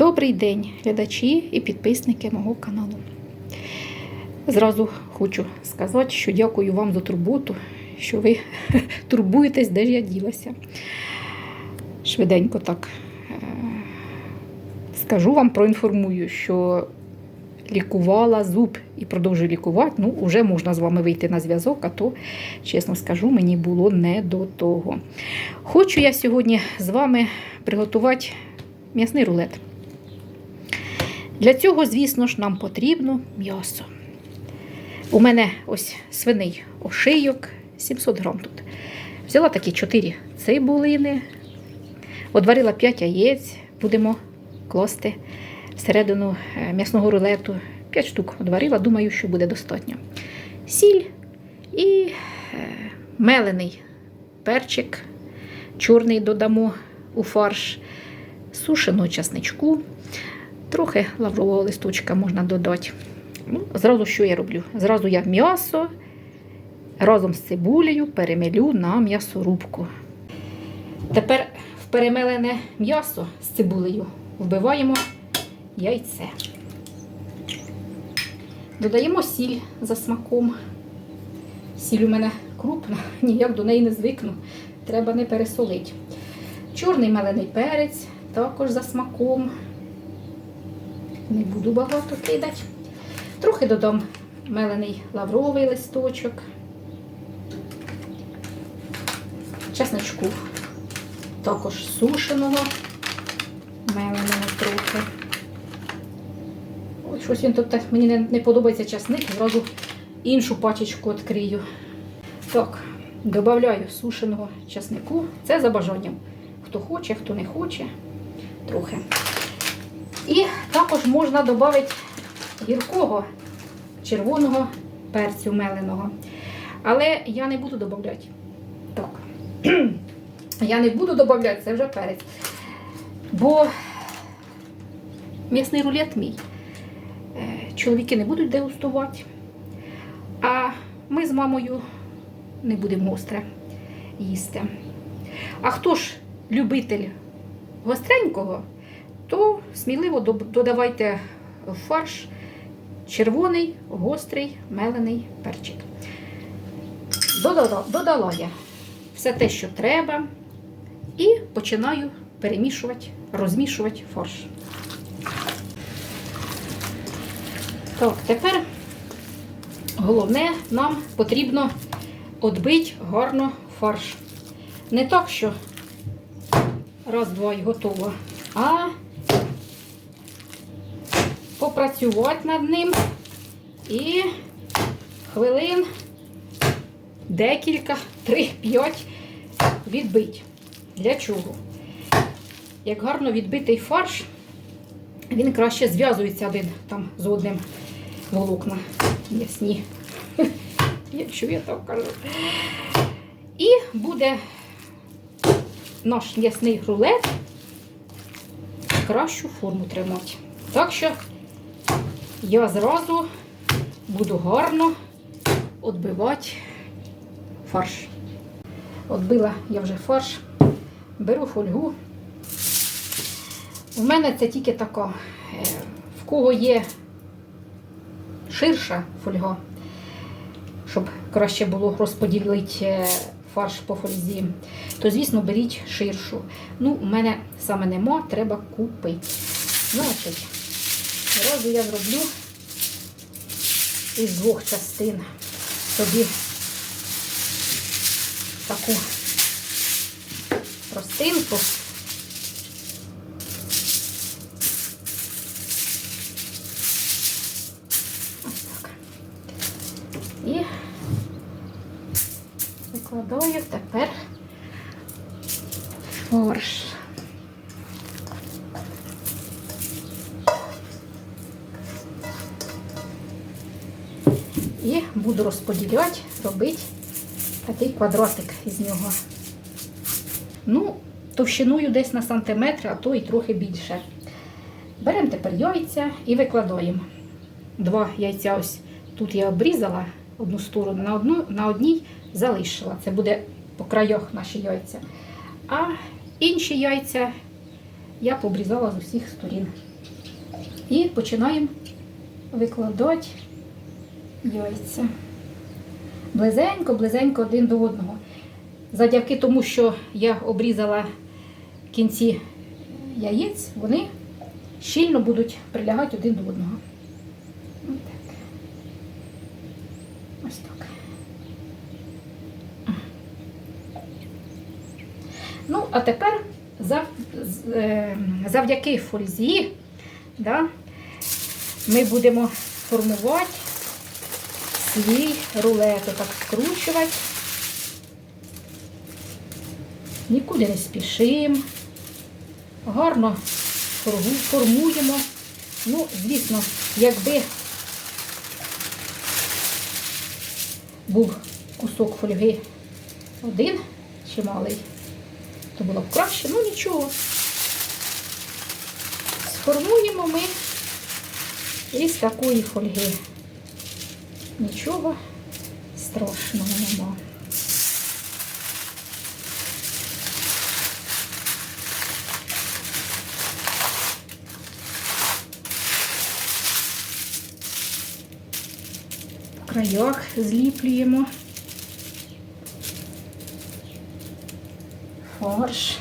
Добрий день, глядачі і підписники мого каналу. Зразу хочу сказати, що дякую вам за турботу, що ви турбуєтесь, де ж я ділася. Швиденько так е, скажу вам, проінформую, що лікувала зуб і продовжую лікувати. Ну, вже можна з вами вийти на зв'язок, а то, чесно скажу, мені було не до того. Хочу я сьогодні з вами приготувати м'ясний рулет. Для цього, звісно ж, нам потрібно м'ясо. У мене ось свиний ошийок, 700 грам тут. Взяла такі 4 цибулини, одварила 5 яєць, будемо класти всередину е, м'ясного рулету. 5 штук одварила, думаю, що буде достатньо. Сіль і е, мелений перчик, чорний додамо у фарш, сушеного часничку. Трохи лаврового листочка можна додати. Ну, Зразу що я роблю? Зразу я м'ясо разом з цибулею перемелю на м'ясорубку. Тепер в перемелене м'ясо з цибулею вбиваємо яйце. Додаємо сіль за смаком. Сіль у мене крупна, ніяк до неї не звикну. Треба не пересолити. Чорний мелений перець також за смаком. Не буду багато кидати. Трохи додам мелений лавровий листочок, чесночку, також сушеного, меленого трохи. Ой, щось він тут мені не, не подобається часник, зразу іншу пачечку відкрию. Так, додаю сушеного часнику. Це за бажанням. Хто хоче, хто не хоче, трохи. І також можна додати гіркого червоного перцю меленого. Але я не буду додати. Так. Я не буду додати, це вже перець. Бо м'ясний рулет мій. Е, Чоловіки не будуть дегустувати. А ми з мамою не будемо гостре їсти. А хто ж любитель гостренького? То сміливо додавайте фарш червоний, гострий, мелений перчик. Додала, додала я все те, що треба, і починаю перемішувати, розмішувати фарш. Так, тепер головне, нам потрібно відбити гарно фарш. Не так, що раз-два і готово, а попрацювати над ним і хвилин декілька, 3-5 відбити. Для чого? Як гарно відбитий фарш, він краще зв'язується один там з одним волокна м'ясні, якщо я так кажу. І буде наш м'ясний рулет кращу форму тримати. Так що я зразу буду гарно відбивати фарш. Отбила я вже фарш, беру фольгу. У мене це тільки така, е, в кого є ширша фольга, щоб краще було розподілити е, фарш по фользі, то, звісно, беріть ширшу. Ну, у мене саме нема, треба купити. Значить, Одразу я зроблю із двох частин собі таку простинку. І буду розподіляти, робити такий квадратик із нього. Ну, товщиною десь на сантиметр, а то і трохи більше. Беремо тепер яйця і викладаємо. Два яйця ось тут я обрізала одну сторону, на одну, на одній залишила. Це буде по краях наші яйця. А інші яйця я пообрізала з усіх сторін. І починаємо викладати яйця. Близенько, близенько один до одного. Завдяки тому, що я обрізала кінці яєць, вони щільно будуть прилягати один до одного. Ось так. Ось так. Ну, а тепер е, завдяки фользі да, ми будемо формувати свій рулет. Так скручувати. Нікуди не спішимо. Гарно формуємо. Ну, звісно, якби був кусок фольги один чималий, то було б краще, ну нічого. Сформуємо ми із такої фольги. Нічого страшного нема. В краях зліплюємо фарш.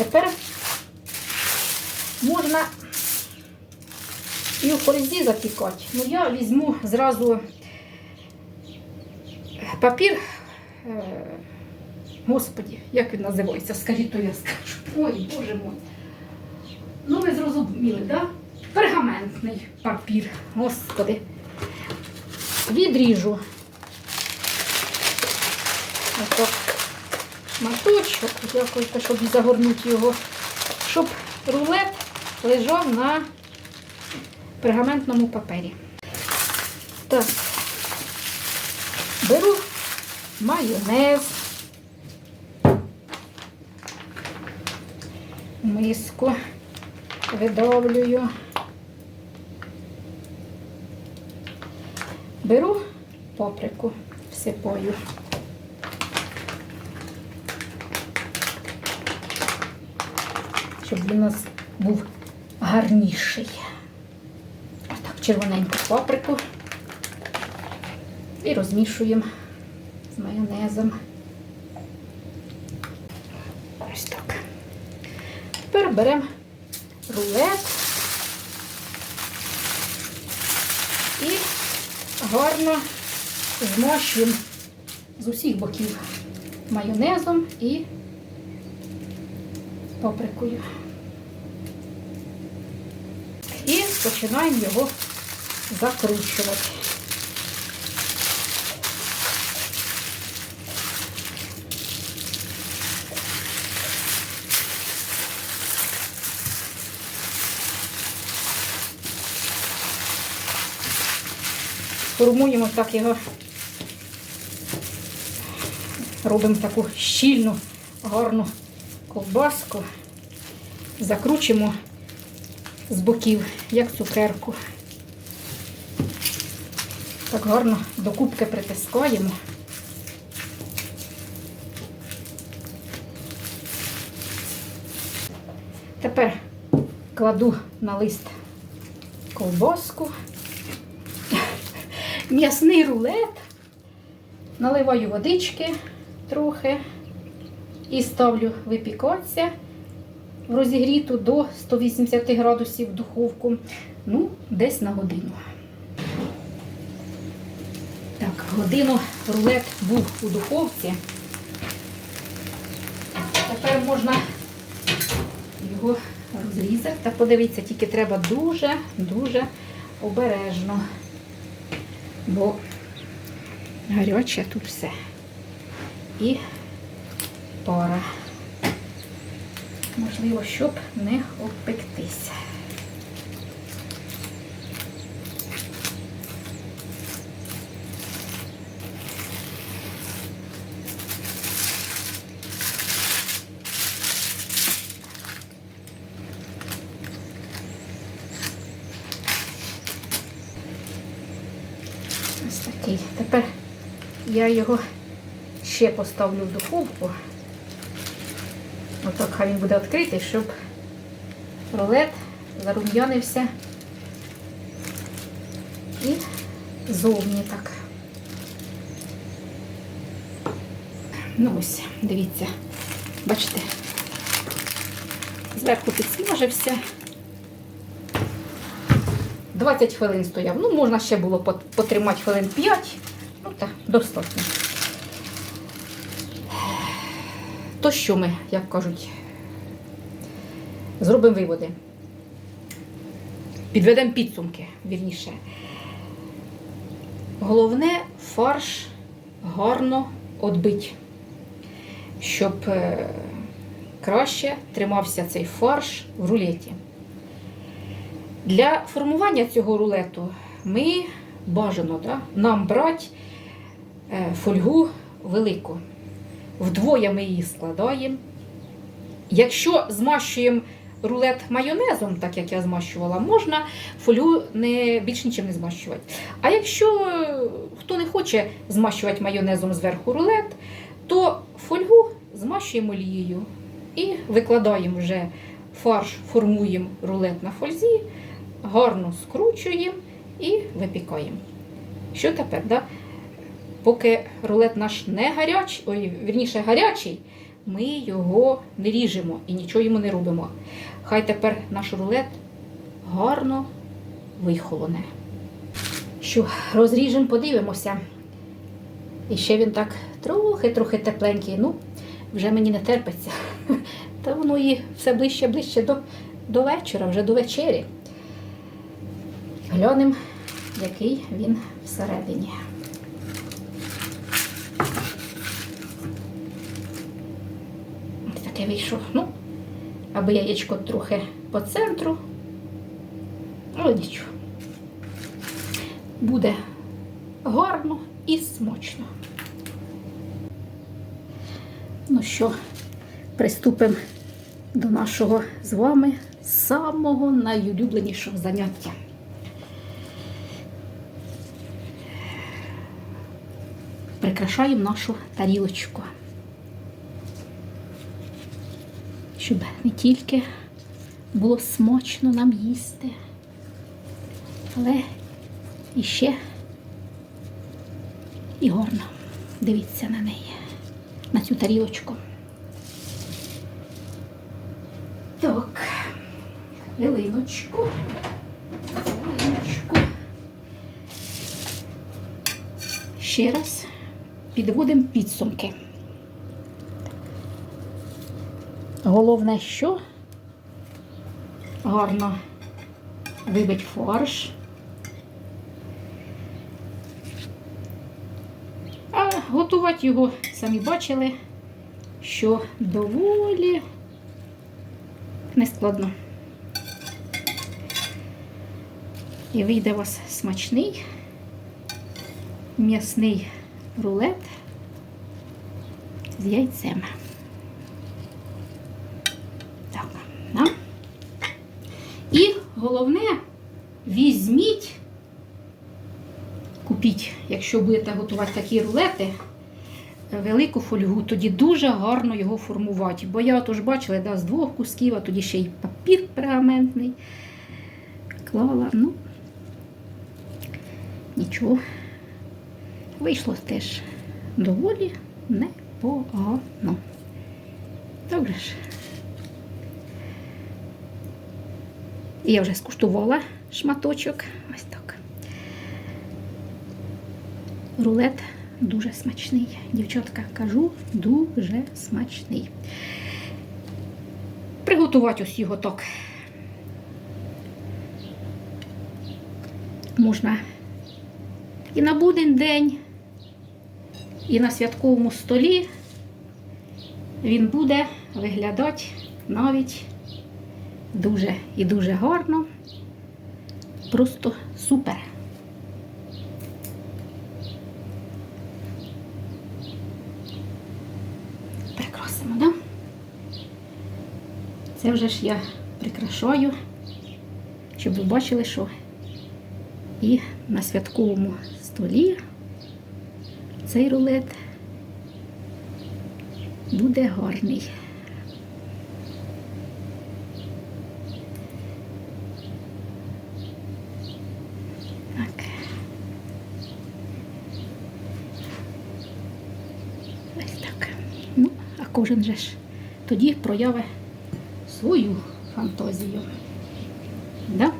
Тепер можна і у фользі запікати. Ну, я візьму зразу папір. е, Господі, як він називається? Скажіть, то я скажу. Ой, боже мой. Ну, ви зрозуміли, так? Да? Пергаментний папір. Господи. Відріжу. Отак шматочок, якось, щоб загорнути його, щоб рулет лежав на пергаментному папері. Так, беру майонез, миску, видавлюю. Беру паприку, всипаю. Щоб він у нас був гарніший. Отак, червоненьку паприку. І розмішуємо з майонезом. Ось так. Тепер беремо рулет і гарно змащуємо з усіх боків майонезом і паприкою. І починаємо його закручувати. Формуємо так його, робимо таку щільну, гарну ковбаску, закручимо з боків, як цукерку. Так гарно до кубки притискаємо. Тепер кладу на лист ковбаску, м'ясний рулет, наливаю водички трохи і ставлю випікатися в розігріту до 180 градусів духовку, ну, десь на годину. Так, годину рулет був у духовці. Тепер можна його розрізати. Та подивіться, тільки треба дуже-дуже обережно, бо гаряче тут все. І пора, Можливо, щоб не обпектися. Ось такий. Тепер я його ще поставлю в духовку. Отак хай він буде відкритий, щоб рулет зарум'янився і зовні так. Ну ось, дивіться, бачите, зверху підсмажився. 20 хвилин стояв. Ну, можна ще було потримати хвилин 5. Ну так, достатньо. То що ми, як кажуть, зробимо виводи. Підведемо підсумки, вірніше. Головне фарш гарно відбити, щоб е, краще тримався цей фарш в рулеті. Для формування цього рулету ми бажано да, нам брати е, фольгу велику. Вдвоє ми її складаємо. Якщо змащуємо рулет майонезом, так як я змащувала, можна фольгу не, більш нічим не змащувати. А якщо е, хто не хоче змащувати майонезом зверху рулет, то фольгу змащуємо олією і викладаємо вже фарш, формуємо рулет на фользі, гарно скручуємо і випікаємо. Що тепер? Да? Поки рулет наш не гарячий, ой, вірніше гарячий, ми його не ріжемо і нічого йому не робимо. Хай тепер наш рулет гарно вихолоне. Що, розріжемо, подивимося. І ще він так трохи-трохи тепленький. Ну, вже мені не терпиться. Та воно і все ближче ближче до, до вечора, вже до вечері. Глянемо, який він всередині. Таке. Ну, аби яєчко трохи по центру. Але нічого. Буде гарно і смачно. Ну що, приступимо до нашого з вами самого найулюбленішого заняття. Прикрашаємо нашу тарілочку. Щоб не тільки було смачно нам їсти, але і ще і гарно. Дивіться на неї, на цю тарілочку. Так, хвилиночку. Хвилиночку. Ще раз підводимо підсумки. Головне, що гарно вибить фарш. А готувати його, самі бачили, що доволі нескладно. І вийде у вас смачний м'ясний рулет з яйцем. Так, на. І головне, візьміть, купіть, якщо будете готувати такі рулети, велику фольгу, тоді дуже гарно його формувати. Бо я отож бачила, да, з двох кусків, а тоді ще й папір пергаментний. Клала, ну, нічого. Вийшло теж доволі непогано. Добре ж. Я вже скуштувала шматочок. Ось так. Рулет дуже смачний. Дівчатка, кажу, дуже смачний. Приготувати ось його так. Можна і на буден день, і на святковому столі він буде виглядати навіть дуже і дуже гарно. Просто супер. Прикрасимо, да? Це вже ж я прикрашаю, щоб ви бачили, що і на святковому столі цей рулет буде гарний. Так. Ось так. Ну, а кожен же ж тоді прояви свою фантазію. Да?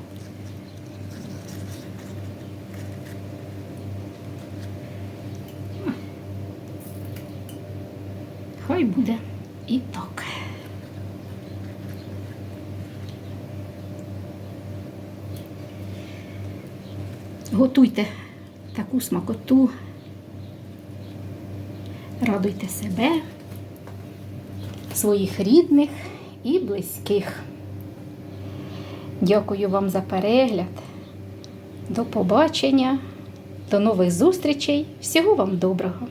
Хай буде і так. Готуйте таку смакоту, радуйте себе, своїх рідних і близьких. Дякую вам за перегляд. До побачення, до нових зустрічей. Всього вам доброго!